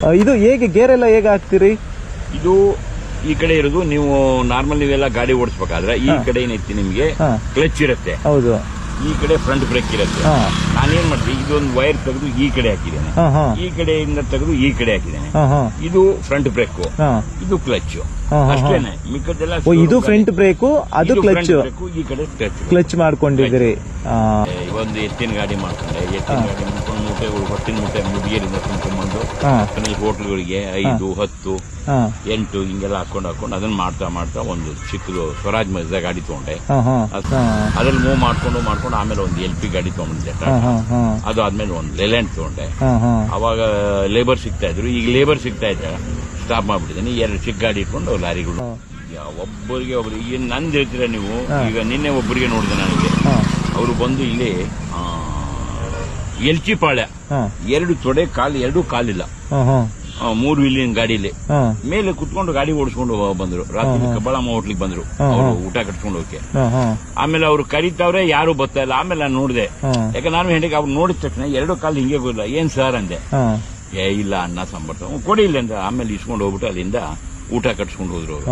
ಇದು ಹೇಗೆ ಗೇರ್ ಎಲ್ಲ ಹೇಗೆ ಹಾಕ್ತೀರಿ? ಇದು ಈ ಕಡೆ ಇರೋದು ನೀವು ನಾರ್ಮಲ್ ನೀವೆಲ್ಲ ಗಾಡಿ ಓಡಿಸಬೇಕಾದ್ರೆ ಈ ಕಡೆ ಏನೈತಿ ನಿಮ್ಗೆ ಕ್ಲಚ್ ಇರುತ್ತೆ. ಹೌದು. ಈ ಕಡೆ ಫ್ರಂಟ್ ಬ್ರೇಕ್ ಇರುತ್ತೆ. ನಾನೇನ್ ಮಾಡ್ತೀನಿ ಇದೊಂದು ವೈರ್ ತೆಗೆದು ಈ ಕಡೆ ಹಾಕಿದ್ದೇನೆ. ಈ ಕಡೆಯಿಂದ ತೆಗೆದು ಈ ಕಡೆ ಹಾಕಿದ್ದೇನೆ. ಇದು ಫ್ರಂಟ್ ಬ್ರೇಕ್ ಇದು ಕ್ಲಚ್. ಅಷ್ಟೇನೆ. ಮಿಕ್ಕದೆಲ್ಲ ಇದು ಫ್ರಂಟ್ ಬ್ರೇಕು ಅದು ಕ್ಲಚ್ ಈ ಕಡೆ ಕ್ಲಚ್ ಮಾಡ್ಕೊಂಡಿದ್ದೀರಿ. ಆ, ಒಂದು ಎತ್ತಿನ ಗಾಡಿ ಮಾಡ್ತಾರೆ ಎತ್ತಿನ ಗಾಡಿ ಮಾಡ್ಕೊಂಡು ಮೂಟೆಗಳು ಹೊಟ್ಟಿನ ಮೂಟೆ ಮುಡಿಯರಿಂದ ತುಂಬಿಕೊಂಡು ಈ ಹೋಟ್ಲ್ಗಳಿಗೆ ಐದು ಹತ್ತು ಎಂಟು ಹಿಂಗೆಲ್ಲ ಹಾಕೊಂಡು ಹಾಕೊಂಡು ಅದನ್ನ ಮಾಡ್ತಾ ಮಾಡ್ತಾ ಒಂದು ಚಿಕ್ಕದು ಸ್ವರಾಜ್ ಮಜದ ಗಾಡಿ ತಗೊಂಡೆ. ಅದ್ರಲ್ಲಿ ಮೂವ್ ಮಾಡ್ಕೊಂಡು ಮಾಡ್ಕೊಂಡು ಆಮೇಲೆ ಒಂದು ಎಲ್ ಪಿ ಗಾಡಿ ಹಾ ಅದು ಆದ್ಮೇಲೆ ಒಂದು ಲೆಲೆಂಟ್ ತಗೊಂಡೆ. ಅವಾಗ ಲೇಬರ್ ಸಿಗ್ತಾ ಇದ್ರು. ಈಗ ಲೇಬರ್ ಸಿಗ್ತಾ ಇದ್ದ ಸ್ಟಾಪ್ ಮಾಡ್ಬಿಟ್ಟಿದ್ದೀನಿ. ಎರಡು ಚಿಕ್ಕ ಗಾಡಿ ಇಟ್ಕೊಂಡು ಲಾರಿಗಳು. ಒಬ್ಬರಿಗೆ ಒಬ್ರಿಗೆ ಈಗ ನಂದು ಹೇಳ್ತೀರಾ ನೀವು? ಈಗ ನಿನ್ನೆ ಒಬ್ಬರಿಗೆ ನೋಡಿದೆ ನನಗೆ. ಅವರು ಬಂದು ಇಲ್ಲಿ ಆ, ಎಲ್ಚಿಪಾಳ್ಯ ಎರಡು ತೊಡೆ ಕಾಲು ಎರಡು ಕಾಲಿಲ್ಲ. ಮೂರು ವೀಲಿನ ಗಾಡಿಲಿ. ಮೇಲೆ ಕುತ್ಕೊಂಡು ಗಾಡಿ ಓಡಿಸ್ಕೊಂಡು ಬಂದ್ರು. ರಾತ್ರಿ ಕಬ್ಬಳಮ್ಮ ಹೋಟ್ಲಿಗೆ ಬಂದ್ರು. ಅವರು ಊಟ ಕಟ್ಕೊಂಡು ಹೋಗಕ್ಕೆ. ಆಮೇಲೆ ಅವ್ರು ಕರೀತಾವ್ರೆ ಯಾರು ಬರ್ತಾ ಇಲ್ಲ. ಆಮೇಲೆ ನಾನು ನೋಡಿದೆ. ಯಾಕೆ ನಾನು ಹೆಂಡಿಗೆ ಅವ್ರು ನೋಡಿದ ತಕ್ಷಣ ಎರಡು ಕಾಲು ಹಿಂಗೆ ಗೊತ್ತಿಲ್ಲ ಏನ್ ಸರ್ ಅಂದೆ. ಏ ಇಲ್ಲ ಅನ್ನ ಸಂಬರ್ತ ಕೊಡಿ ಇಲ್ಲ ಅಂತ ಆಮೇಲೆ ಇಸ್ಕೊಂಡು ಹೋಗ್ಬಿಟ್ಟು ಅಲ್ಲಿಂದ ಊಟ ಕಟ್ಸ್ಕೊಂಡು ಹೋದ್ರು ಅವ್ರು.